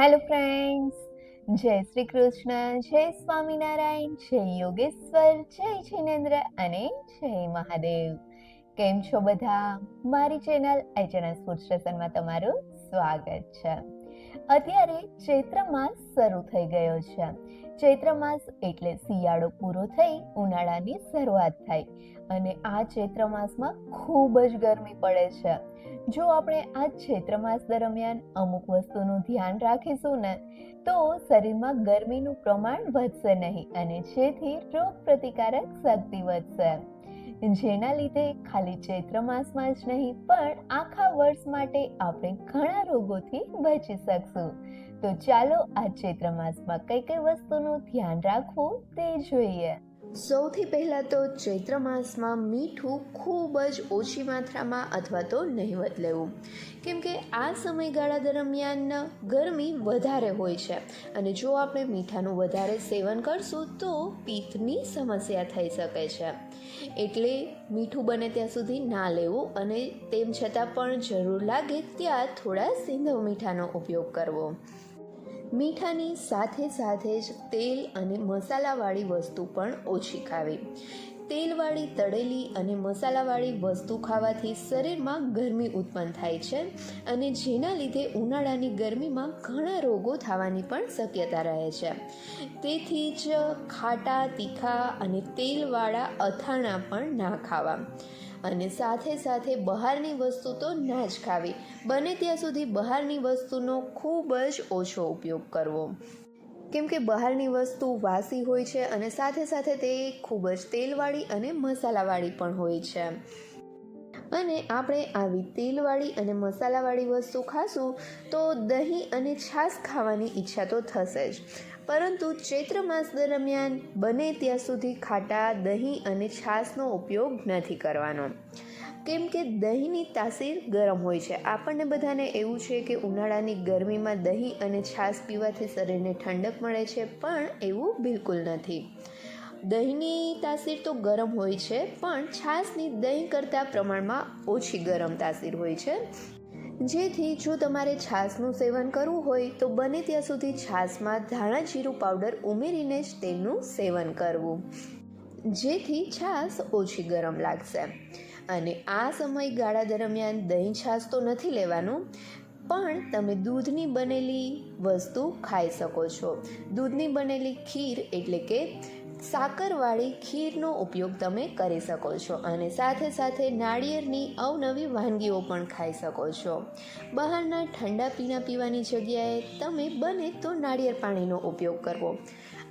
Hello friends જય શ્રી કૃષ્ણ, જય સ્વામિનારાયણ, જય યોગેશ્વર, જય જિનેન્દ્ર અને જય મહાદેવ. કેમ છો બધા? મારી ચેનલ એચએનએસ ફૂડ સ્ટેશનમાં તમારું સ્વાગત છે. અત્યારે ચૈત્ર માસ શરૂ થઈ ગયો છે. ચૈત્ર માસ એટલે શિયાળો પૂરો થઈ, ઉનાળાની શરૂઆત થાય અને આ ચૈત્ર માસમાં ખૂબ જ ગરમી પડે છે. જો આપણે આ ચૈત્ર માસ દરમિયાન અમુક વસ્તુનું ધ્યાન રાખીશું ને, તો શરીરમાં ગરમીનું પ્રમાણ વધશે નહીં અને જેથી રોગ પ્રતિકારક શક્તિ વધશે. જેના લીધે ખાલી ચૈત્ર માસમાં જ નહીં, પણ આખા વર્ષ માટે આપણે ઘણા રોગોથી બચી શકશું. તો ચાલો આ ચૈત્ર માસમાં કઈ કઈ વસ્તુનું ધ્યાન રાખવું તે જોઈએ. સૌથી પહેલાં તો ચૈત્ર માસમાં મીઠું ખૂબ જ ઓછી માત્રામાં અથવા તો નહિવત લેવું. કેમ કે આ સમયગાળા દરમિયાન ગરમી વધારે હોય છે અને જો આપણે મીઠાનું વધારે સેવન કરશું તો પિત્તની સમસ્યા થઈ શકે છે. એટલે મીઠું બને ત્યાં સુધી ના લેવું અને તેમ છતાં પણ જરૂર લાગે ત્યાં થોડા સિંધવ મીઠાનો ઉપયોગ કરવો. મીઠાની સાથે સાથે જ તેલ અને મસાલાવાળી વસ્તુ પણ ઓછી ખાવી. તેલવાળી તળેલી અને મસાલાવાળી વસ્તુ ખાવાથી શરીરમાં ગરમી ઉત્પન્ન થાય છે અને જેના લીધે ઉનાળાની ગરમીમાં ઘણા રોગો થવાની પણ શક્યતા રહે છે. તેથી જ ખાટા, તીખા અને તેલવાળા અથાણા પણ ના ખાવા. અને સાથે સાથે બહારની વસ્તુ તો ના જ ખાવી. બને ત્યાં સુધી બહારની વસ્તુનો ખૂબ જ ઓછો ઉપયોગ કરવો. કેમ કે બહારની વસ્તુ વાસી હોય છે અને સાથે સાથે તે ખૂબ જ તેલવાળી અને મસાલાવાળી પણ હોય છે. અને આપણે આવી તેલવાળી અને મસાલાવાળી વસ્તુ ખાશું તો દહીં અને છાશ ખાવાની ઈચ્છા તો થશે જ. પરંતુ ચૈત્ર માસ દરમિયાન બને ત્યાં સુધી ખાટા દહીં અને છાશનો ઉપયોગ નથી કરવાનો. કેમ કે દહીંની તાસીર ગરમ હોય છે. આપણને બધાને એવું છે કે ઉનાળાની ગરમીમાં દહીં અને છાશ પીવાથી શરીરને ઠંડક મળે છે, પણ એવું બિલકુલ નથી. દહીંની તાસીર તો ગરમ હોય છે, પણ છાશની દહીં કરતાં પ્રમાણમાં ઓછી ગરમ તાસીર હોય છે. જેથી જો તમારે છાશનું સેવન કરવું હોય, તો બને ત્યાં સુધી છાશમાં ધાણા જીરું પાવડર ઉમેરીને જ તેનું સેવન કરવું. જેથી છાશ ઓછી ગરમ લાગશે. અને આ સમયગાળા દરમિયાન દહીં છાશ તો નથી લેવાનું, પણ તમે દૂધની બનેલી વસ્તુ ખાઈ શકો છો. દૂધની બનેલી ખીર એટલે કે સાકરવાળી ખીરનો ઉપયોગ તમે કરી શકો છો અને સાથે સાથે નાળિયેરની અવનવી વાનગીઓ પણ ખાઈ શકો છો. બહારના ઠંડા પીણા પીવાની જગ્યાએ તમે બને તો નાળિયેર પાણીનો ઉપયોગ કરવો.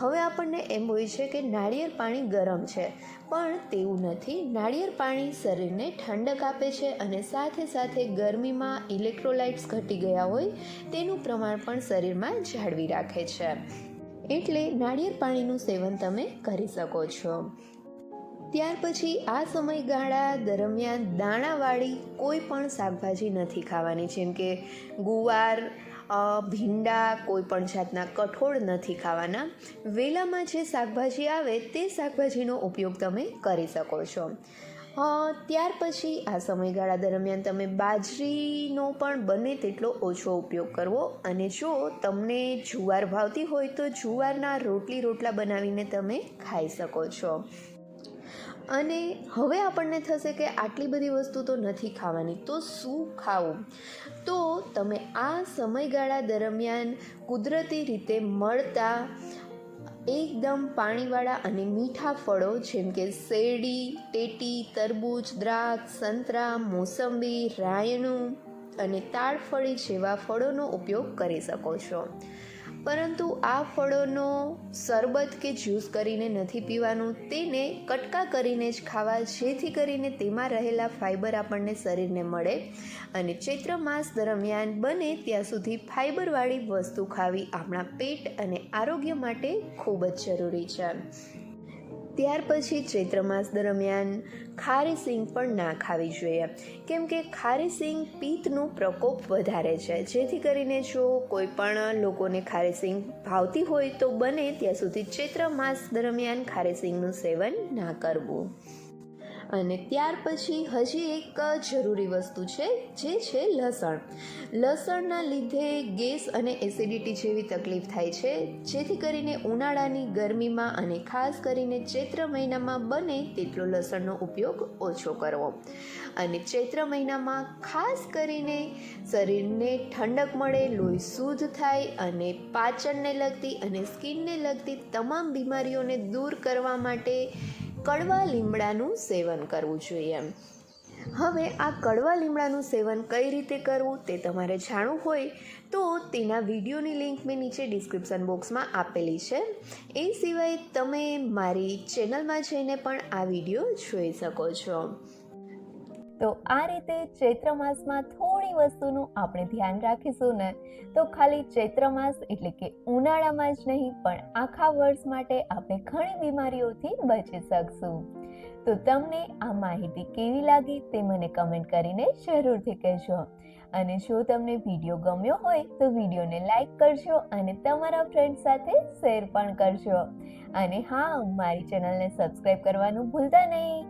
હવે આપણને એમ હોય છે કે નાળિયેર પાણી ગરમ છે, પણ તેવું નથી. નાળિયેર પાણી શરીરને ઠંડક આપે છે અને સાથે સાથે ગરમીમાં ઇલેક્ટ્રોલાઇટ્સ ઘટી ગયા હોય તેનું પ્રમાણ પણ શરીરમાં જાળવી રાખે છે. એટલે નાળિયેર પાણીનું સેવન તમે કરી શકો છો. ત્યાર પછી આ સમયગાળા દરમિયાન દાણાવાળી કોઈ પણ શાકભાજી નથી ખાવાની. જેમ કે ગુવાર ભીંડા કોઈ પણ જાતના કઠોળ નથી ખાવાના. વેલામાં જે શાકભાજી આવે તે શાકભાજીનો ઉપયોગ તમે કરી શકો છો. ત્યાર પછી આ સમયગાળા દરમિયાન તમે બાજરીનો પણ બને તેટલો ઓછો ઉપયોગ કરવો. અને જો તમને જુવાર ભાવતી હોય તો જુવારના રોટલી રોટલા બનાવીને તમે ખાઈ શકો છો. અને હવે આપણને થશે કે આટલી બધી વસ્તુ તો નથી ખાવાની, તો શું ખાવું? તો તમે આ સમયગાળા દરમિયાન કુદરતી રીતે મળતા એકદમ પાણીવાળા અને મીઠા ફળો, જેમ કે શેરડી, ટેટી, તરબૂચ, દ્રાક્ષ, સંતરા, મોસંબી, રાયણું અને તાડફળી જેવા ફળોનો ઉપયોગ કરી શકો છો. પરંતુ આ ફળોનો શરબત કે જ્યુસ કરીને નથી પીવાનું, તેને કટકા કરીને જ ખાવા, જેથી કરીને તેમાં રહેલા ફાઇબર આપણને શરીરને મળે અને ચૈત્ર માસ દરમિયાન બને ત્યાં સુધી ફાઇબરવાળી વસ્તુ ખાવી આપણા પેટ અને આરોગ્ય માટે ખૂબ જ જરૂરી છે. ત્યાર પછી ચૈત્ર માસ દરમિયાન ખારી સિંગ પણ ના ખાવી જોઈએ. કેમ કે ખારી સિંગ પિત્તનું પ્રકોપ વધારે છે. જેથી કરીને જો કોઈ પણ લોકોને ખારી સિંગ ભાવતી હોય તો બને ત્યાં સુધી ચૈત્ર માસ દરમિયાન ખારી સિંગનું સેવન ના કરવું. અને ત્યાર પછી હજી એક જરૂરી વસ્તુ છે, જે છે લસણ. લસણના લીધે ગેસ અને એસિડિટી જેવી તકલીફ થાય છે, જેથી કરીને ઉનાળાની ગરમીમાં અને ખાસ કરીને ચૈત્ર મહિનામાં બને તેટલો લસણનો ઉપયોગ ઓછો કરવો. અને ચૈત્ર મહિનામાં ખાસ કરીને શરીરને ઠંડક મળે, લોહી શુદ્ધ થાય અને પાચનને લગતી અને સ્કિનને લગતી તમામ બીમારીઓને દૂર કરવા માટે કડવા લીમડાનું સેવન કરવું જોઈએ. હવે આ કડવા લીમડાનું સેવન કઈ રીતે કરવું તે તમારે જાણવું હોય તો તેના વિડીયોની લિંક મેં નીચે ડિસ્ક્રિપ્શન બોક્સમાં આપેલી છે. એ સિવાય તમે મારી ચેનલમાં જઈને પણ આ વીડિયો જોઈ શકો છો. તો આ રીતે ચૈત્ર માસમાં થોડી વસ્તુનું આપણે ધ્યાન રાખીશું ને, તો ખાલી ચૈત્ર માસ એટલે કે ઉનાળામાં જ નહીં, પણ આખા વર્ષ માટે આપણે ઘણી બીમારીઓથી બચી શકશું. તો તમને આ માહિતી કેવી લાગી તે મને કમેન્ટ કરીને જરૂરથી કહેજો. અને જો તમને વીડિયો ગમ્યો હોય, તો વિડીયોને લાઈક કરજો અને તમારા ફ્રેન્ડ સાથે શેર પણ કરજો. અને હા, મારી ચેનલને સબસ્ક્રાઈબ કરવાનું ભૂલતા નહીં.